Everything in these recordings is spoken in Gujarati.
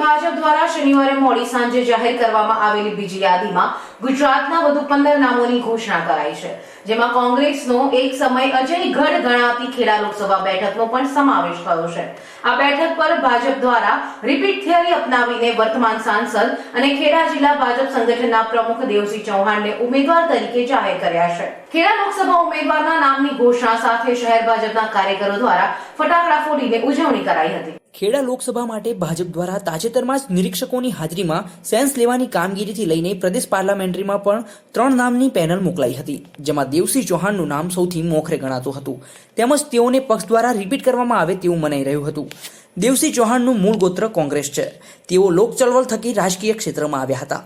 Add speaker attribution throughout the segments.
Speaker 1: ભાજપ દ્વારા શનિવારે મોડી સાંજે જાહેર કરવામાં આવેલી બીજી યાદીમાં ગુજરાતના વધુ પંદર નામોની ઘોષણા કરાઈ છે, જેમાં કોંગ્રેસનો એક સમય અજય ગઢ ગણાતી ખેડા લોકસભા બેઠકનો પણ સમાવેશ થયો છે. આ બેઠક પર ભાજપ દ્વારા રિપીટ થિયરી અપનાવીને વર્તમાન સાંસદ અને ખેડા જિલ્લા ભાજપ સંગઠનના પ્રમુખ દેવસિંહ ચૌહાણને ઉમેદવાર તરીકે જાહેર કર્યા છે. ખેડા લોકસભા ઉમેદવારના નામની ઘોષણા સાથે શહેર ભાજપના કાર્યકરો દ્વારા ફટાકડા ફોડીને ઉજવણી કરાઈ હતી.
Speaker 2: ખેડા લોકસભા માટે ભાજપ દ્વારા તાજેતરમાં જ નિરીક્ષકોની હાજરીમાં સેન્સ લેવાની કામગીરીથી લઈને પ્રદેશ પાર્લામેન્ટરીમાં પણ ત્રણ નામની પેનલ મોકલાઈ હતી, જેમાં દેવસિંહ ચૌહાણનું નામ સૌથી મોખરે ગણાતું હતું. તેમજ તેઓને પક્ષ દ્વારા રિપીટ કરવામાં આવે તેવું મનાઈ રહ્યું હતું. દેવસિંહ ચૌહાણનું મૂળ ગોત્ર કોંગ્રેસ છે. તેઓ લોક ચળવળ થકી રાજકીય ક્ષેત્રમાં આવ્યા હતા.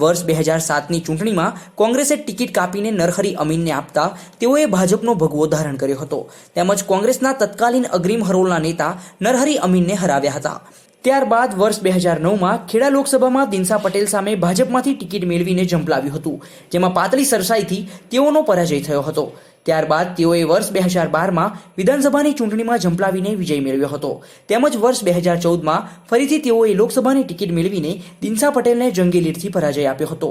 Speaker 2: વર્ષ બે હજાર સાતની ચૂંટણીમાં કોંગ્રેસે ટિકિટ કાપીને નરહરી અમીનને આપતા તેઓએ ભાજપનો ભગવો ધારણ કર્યો હતો. તેમજ કોંગ્રેસના તત્કાલીન અગ્રીમ હરોળના નેતા નરહરી અમીનને હરાવ્યા હતા. ત્યારબાદ વર્ષ બે હજાર નવમાં ખેડા લોકસભામાં દિનસા પટેલ સામે ભાજપમાંથી ટિકિટ મેળવીને ઝંપલાવ્યું હતું, જેમાં પાતળી સરસાઈથી તેઓનો પરાજય થયો હતો. ત્યારબાદ તેઓએ વર્ષ બે હજાર બારમાં વિધાનસભાની ચૂંટણીમાં ઝંપલાવીને વિજય મેળવ્યો હતો. તેમજ વર્ષ બે હજાર ચૌદમાં ફરીથી તેઓએ લોકસભાની ટિકિટ મેળવીને દિનસા પટેલને જંગી લીડથી પરાજય આપ્યો હતો.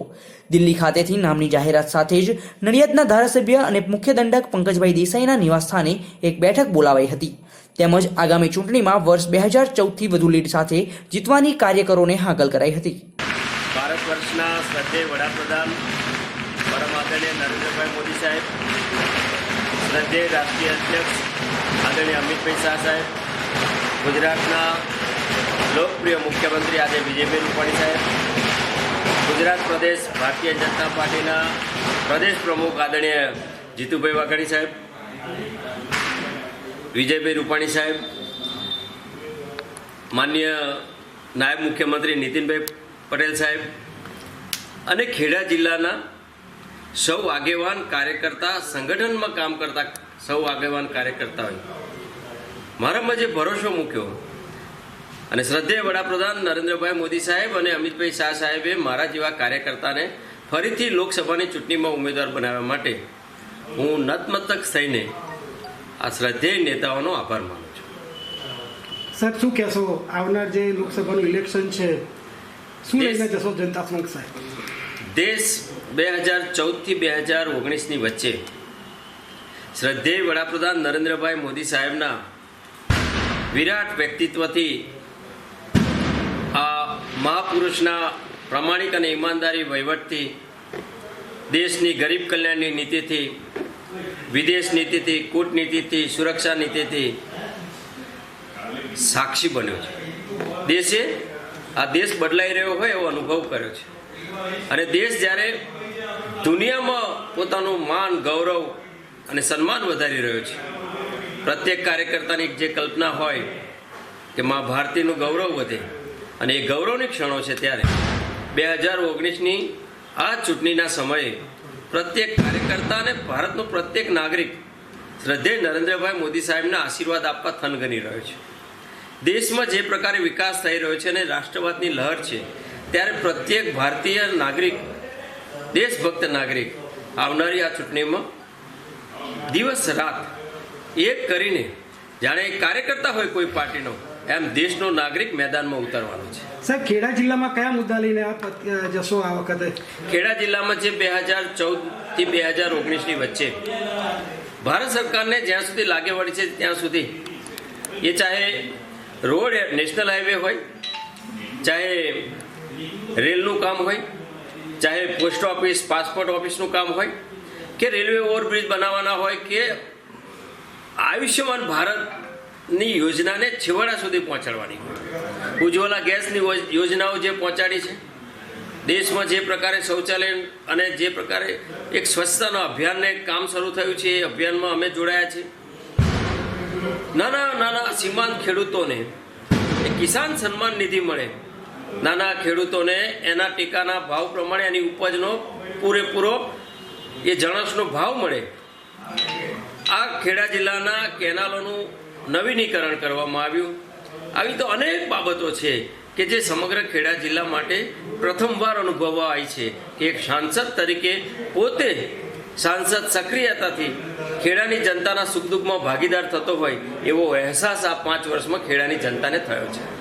Speaker 2: દિલ્હી ખાતેથી નામની જાહેરાત સાથે જ નડિયાદના ધારાસભ્ય અને મુખ્ય દંડક પંકજભાઈ દેસાઈના નિવાસસ્થાને એક બેઠક બોલાવાઈ હતી. તેમજ આગામી ચૂંટણીમાં વર્ષ બે હજાર ચૌદથી વધુ લીડ સાથે જીતવાની કાર્યકરોને હાકલ કરાઈ હતી.
Speaker 3: ભારત વર્ષના શ્રદ્ધેય વડાપ્રધાન પરમ આદરણીય નરેન્દ્રભાઈ મોદી સાહેબ શ્રદ્ધેય રાષ્ટ્રીય અધ્યક્ષ આદરણીય અમિતભાઈ શાહ સાહેબ, ગુજરાતના લોકપ્રિય મુખ્યમંત્રી આજે વિજયભાઈ રૂપાણી સાહેબ, ગુજરાત પ્રદેશ ભારતીય જનતા પાર્ટીના પ્રદેશ પ્રમુખ આદરણીય જીતુભાઈ વાઘાણી સાહેબ, વિજયભાઈ રૂપાણી સાહેબ માન્ય નાયબ મુખ્યમંત્રી નીતિનભાઈ પટેલ સાહેબ અને ખેડા જિલ્લાના સૌ આગેવાન કાર્યકર્તા સંગઠનમાં કામ કરતા સૌ આગેવાન હોય. મારામાં જે ભરોસો મૂક્યો અને શ્રદ્ધેય વડાપ્રધાન નરેન્દ્રભાઈ મોદી સાહેબ અને અમિતભાઈ શાહ સાહેબે મારા જેવા કાર્યકર્તાને ફરીથી લોકસભાની ચૂંટણીમાં ઉમેદવાર બનાવવા માટે હું નતમસ્તક થઈને આ શ્રદ્ધેય નેતાઓનો આભાર માનું છું.
Speaker 4: સર શું કહેશો? આવનાર જે લોકસભાનું ઇલેક્શન છે શું. લઈને જશો જનતા સમક્ષ સાહેબ?
Speaker 3: દેશ બે હજાર ચૌદથી બે હજાર ઓગણીસની વચ્ચે શ્રદ્ધેય વડાપ્રધાન નરેન્દ્રભાઈ મોદી સાહેબના વિરાટ વ્યક્તિત્વથી આ મહાપુરુષના પ્રામાણિક અને ઈમાનદારી વહીવટથી દેશની ગરીબ કલ્યાણની નીતિથી, વિદેશ નીતિથી, કૂટનીતિથી, સુરક્ષા નીતિથી સાક્ષી બન્યો છે. દેશે આ દેશ બદલાઈ રહ્યો હોય એવો અનુભવ કર્યો છે. અને દેશ જ્યારે દુનિયામાં પોતાનું માન, ગૌરવ અને સન્માન વધારી રહ્યો છે, પ્રત્યેક કાર્યકર્તાની જે કલ્પના હોય કે મા ભારતીનું ગૌરવ વધે, અને એ ગૌરવની ક્ષણો છે ત્યારે. બે હજાર ઓગણીસની આ ચૂંટણીના સમયે પ્રત્યેક કાર્યકર્તા અને ભારતનો પ્રત્યેક નાગરિક શ્રદ્ધેય નરેન્દ્રભાઈ મોદી સાહેબના આશીર્વાદ આપવા થનગની રહ્યો છે. દેશમાં જે પ્રકારે વિકાસ થઈ રહ્યો છે અને રાષ્ટ્રવાદની લહેર છે ત્યારે પ્રત્યેક ભારતીય નાગરિક દેશભક્ત નાગરિક આવનારી આ ચૂંટણીમાં દિવસ રાત એક કરીને જાણે કાર્યકર્તા હોય કોઈ પાર્ટીનો એમ દેશનો નાગરિક મેદાનમાં ઉતરવાનો છે.
Speaker 4: સાહેબ ખેડા જિલ્લામાં કયા મુદ્દા લઈને આપ જશો આ વખતે?
Speaker 3: ખેડા જિલ્લામાં જે બે હજાર ચૌદથી બે હજાર ઓગણીસની વચ્ચે ભારત સરકારને જ્યાં સુધી લાગે વળી છે ત્યાં સુધી એ ચાહે રોડ નેશનલ હાઈવે હોય ચાહે રેલનું કામ હોય, ચાહે પોસ્ટ ઓફિસ પાસપોર્ટ ઓફિસનું કામ હોય, કે રેલવે ઓવરબ્રિજ બનાવવાના હોય, કે આયુષ્યમાન ભારતની યોજનાને છેવાડા સુધી પહોંચાડવાની હોય. ઉજ્જવલા ગેસની યોજનાઓ જે પહોંચાડી છે, દેશમાં જે પ્રકારે શૌચાલય અને જે પ્રકારે એક સ્વચ્છતાનો અભિયાનને કામ શરૂ થયું છે, એ અભિયાનમાં અમે જોડાયા છીએ. નાના નાના સીમાંત ખેડૂતોને કિસાન સન્માન નિધિ મળે નાના ખેડૂતોને એના ટેકાના ભાવ પ્રમાણે એની ઉપજનો પૂરેપૂરો એ જણસનો ભાવ મળે. આ ખેડા જિલ્લાના કેનાલોનું નવીનીકરણ કરવામાં આવ્યું. આવી તો અનેક બાબતો છે કે જે સમગ્ર ખેડા જિલ્લા માટે પ્રથમવાર અનુભવવા આવી છે કે એક સાંસદ તરીકે પોતે સાંસદ સક્રિયતાથી ખેડાની જનતાના સુખ દુઃખમાં ભાગીદાર થતો હોય એવો અહેસાસ આ પાંચ વર્ષમાં ખેડાની જનતાને થયો છે.